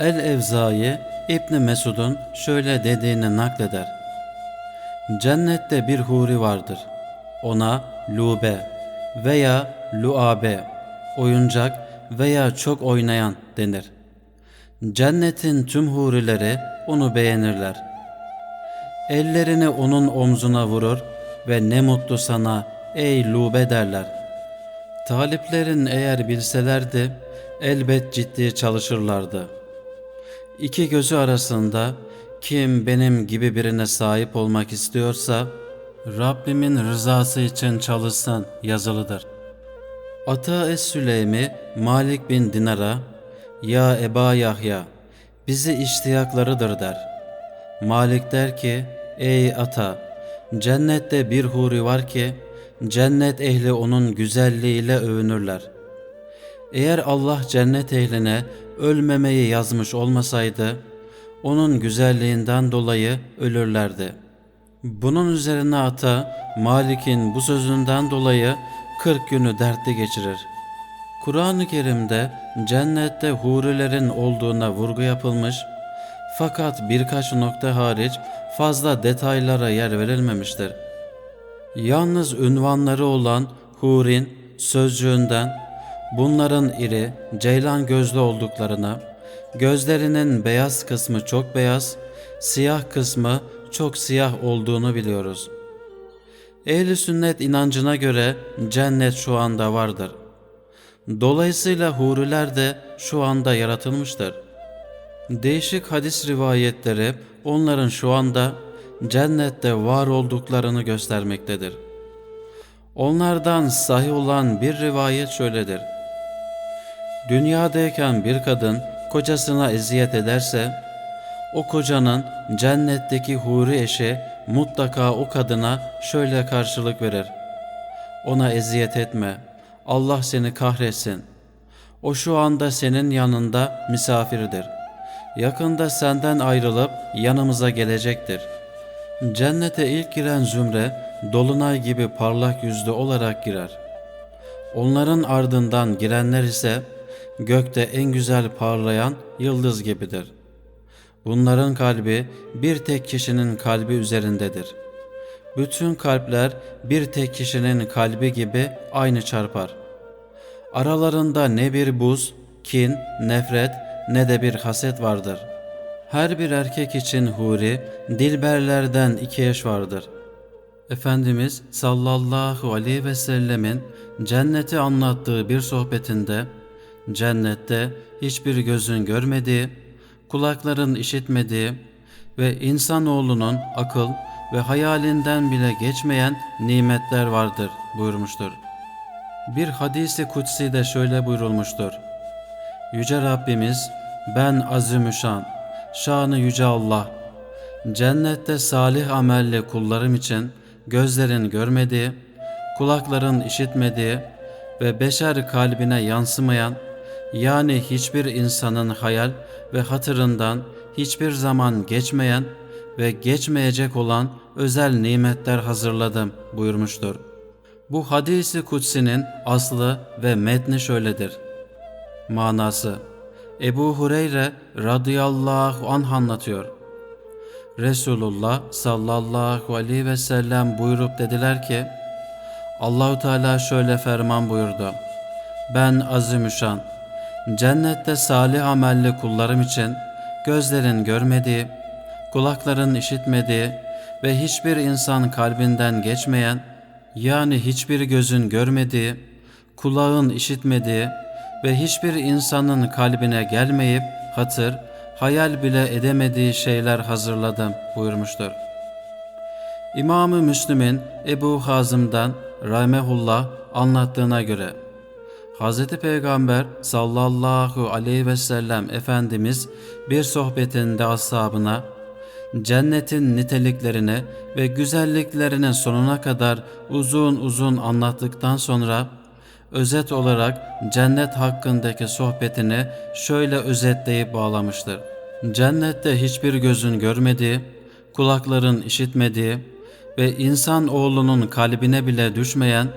El-Evzai İbni Mesud'un şöyle dediğini nakleder. Cennette bir huri vardır. Ona lube veya luabe, oyuncak veya çok oynayan denir. Cennetin tüm hurileri onu beğenirler. Ellerini onun omzuna vurur ve ne mutlu sana ey lube derler. Taliplerin eğer bilselerdi elbet ciddi çalışırlardı. İki gözü arasında kim benim gibi birine sahip olmak istiyorsa Rabbimin rızası için çalışsın yazılıdır. Ata Es-Süleymi Malik bin Dinar'a Ya Eba Yahya bizi iştiyaklarıdır der. Malik der ki ey ata cennette bir huri var ki cennet ehli onun güzelliğiyle övünürler. Eğer Allah cennet ehline ölmemeyi yazmış olmasaydı onun güzelliğinden dolayı ölürlerdi. Bunun üzerine ata Malik'in bu sözünden dolayı 40 günü dertli geçirir. Kur'an-ı Kerim'de cennette hurilerin olduğuna vurgu yapılmış fakat birkaç nokta hariç fazla detaylara yer verilmemiştir. Yalnız ünvanları olan hurin sözcüğünden bunların iri, ceylan gözlü olduklarına, gözlerinin beyaz kısmı çok beyaz, siyah kısmı çok siyah olduğunu biliyoruz. Ehli sünnet inancına göre cennet şu anda vardır. Dolayısıyla huriler de şu anda yaratılmıştır. Değişik hadis rivayetleri onların şu anda cennette var olduklarını göstermektedir. Onlardan sahih olan bir rivayet şöyledir. Dünyadayken bir kadın kocasına eziyet ederse, o kocanın cennetteki huri eşi mutlaka o kadına şöyle karşılık verir. Ona eziyet etme, Allah seni kahretsin. O şu anda senin yanında misafirdir. Yakında senden ayrılıp yanımıza gelecektir. Cennete ilk giren zümre dolunay gibi parlak yüzlü olarak girer. Onların ardından girenler ise gökte en güzel parlayan yıldız gibidir. Bunların kalbi bir tek kişinin kalbi üzerindedir. Bütün kalpler bir tek kişinin kalbi gibi aynı çarpar. Aralarında ne bir buz, kin, nefret ne de bir haset vardır. Her bir erkek için huri, dilberlerden iki eş vardır. Efendimiz sallallahu aleyhi ve sellemin cenneti anlattığı bir sohbetinde, cennette hiçbir gözün görmediği, kulakların işitmediği ve insanoğlunun akıl ve hayalinden bile geçmeyen nimetler vardır buyurmuştur. Bir hadisi kutsi de şöyle buyurulmuştur. Yüce Rabbimiz ben azimüşşan, şanı yüce Allah, cennette salih amelli kullarım için gözlerin görmediği, kulakların işitmediği ve beşer kalbine yansımayan yani hiçbir insanın hayal ve hatırından hiçbir zaman geçmeyen ve geçmeyecek olan özel nimetler hazırladım buyurmuştur. Bu hadisi kutsinin aslı ve metni şöyledir. Manası Ebu Hureyre radıyallahu anh anlatıyor. Resulullah sallallahu aleyhi ve sellem buyurup dediler ki Allahu Teala şöyle ferman buyurdu. Ben azimüşşan cennette salih amelli kullarım için gözlerin görmediği, kulakların işitmediği ve hiçbir insan kalbinden geçmeyen yani hiçbir gözün görmediği, kulağın işitmediği ve hiçbir insanın kalbine gelmeyip hatır, hayal bile edemediği şeyler hazırladım buyurmuştur. İmam-ı Müslim'in Ebu Hazım'dan Rahmehullah anlattığına göre Hz. Peygamber sallallahu aleyhi ve sellem Efendimiz bir sohbetinde ashabına cennetin niteliklerini ve güzelliklerini sonuna kadar uzun uzun anlattıktan sonra özet olarak cennet hakkındaki sohbetini şöyle özetleyip bağlamıştır. Cennette hiçbir gözün görmediği, kulakların işitmediği ve insan oğlunun kalbine bile düşmeyen,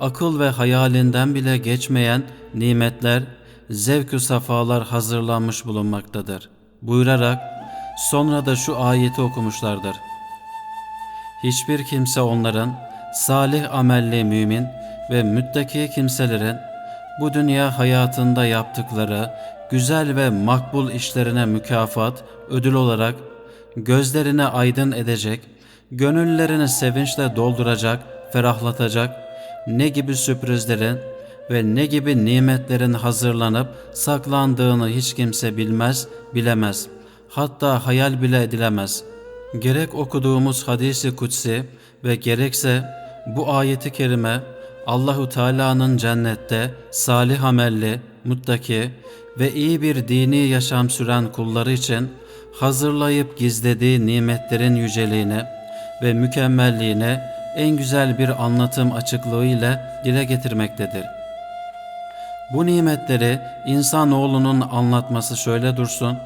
akıl ve hayalinden bile geçmeyen nimetler zevk-ü safalar hazırlanmış bulunmaktadır. Buyurarak sonra da şu ayeti okumuşlardır. Hiçbir kimse onların salih amelli mümin ve müttaki kimselerin bu dünya hayatında yaptıkları güzel ve makbul işlerine mükafat, ödül olarak gözlerine aydın edecek, gönüllerini sevinçle dolduracak, ferahlatacak ne gibi sürprizlerin ve ne gibi nimetlerin hazırlanıp saklandığını hiç kimse bilmez, bilemez. Hatta hayal bile edilemez. Gerek okuduğumuz hadisi kutsi ve gerekse bu ayeti kerime Allahu Teala'nın cennette salih amelli, muttaki ve iyi bir dini yaşam süren kulları için hazırlayıp gizlediği nimetlerin yüceliğini ve mükemmelliğine en güzel bir anlatım açıklığıyla dile getirmektedir. Bu nimetleri insanoğlunun anlatması şöyle dursun,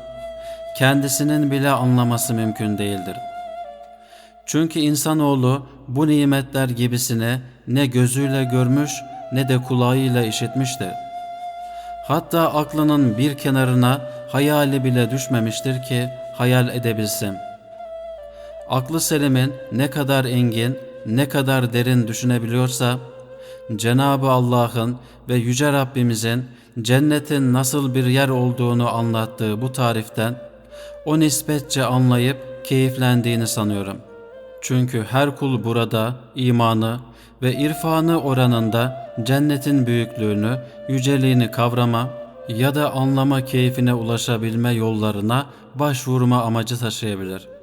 kendisinin bile anlaması mümkün değildir. Çünkü insanoğlu bu nimetler gibisini ne gözüyle görmüş ne de kulağıyla işitmiştir. Hatta aklının bir kenarına hayali bile düşmemiştir ki hayal edebilsin. Aklı selimin ne kadar engin, ne kadar derin düşünebiliyorsa, Cenabı Allah'ın ve Yüce Rabbimizin cennetin nasıl bir yer olduğunu anlattığı bu tariften, o nispetçe anlayıp keyiflendiğini sanıyorum. Çünkü her kul burada imanı ve irfanı oranında cennetin büyüklüğünü, yüceliğini kavrama ya da anlama keyfine ulaşabilme yollarına başvurma amacı taşıyabilir.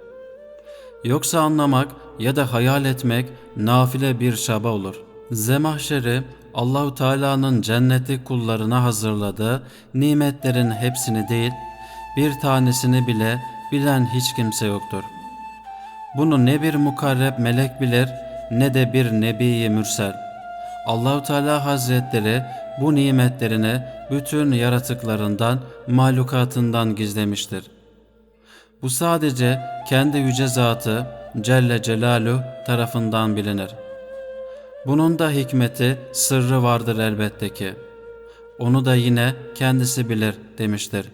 Yoksa anlamak ya da hayal etmek nafile bir çaba olur. Zemahşeri Allahu Teala'nın cenneti kullarına hazırladığı nimetlerin hepsini değil, bir tanesini bile bilen hiç kimse yoktur. Bunu ne bir mukarreb melek bilir ne de bir nebi mürsel. Allahu Teala Hazretleri bu nimetlerini bütün yaratıklarından, mahlukatından gizlemiştir. Bu sadece kendi yüce zatı Celle Celaluhu tarafından bilinir. Bunun da hikmeti, sırrı vardır elbette ki. Onu da yine kendisi bilir demiştir.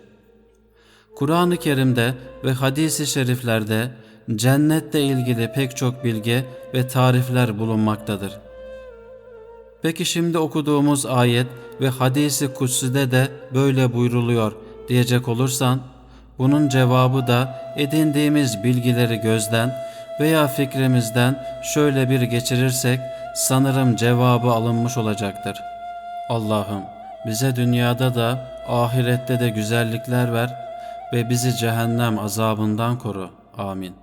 Kur'an-ı Kerim'de ve hadis-i şeriflerde cennetle ilgili pek çok bilgi ve tarifler bulunmaktadır. Peki şimdi okuduğumuz ayet ve hadisi kutside de böyle buyruluyor diyecek olursan, bunun cevabı da edindiğimiz bilgileri gözden veya fikrimizden şöyle bir geçirirsek sanırım cevabı alınmış olacaktır. Allah'ım bize dünyada da ahirette de güzellikler ver ve bizi cehennem azabından koru. Amin.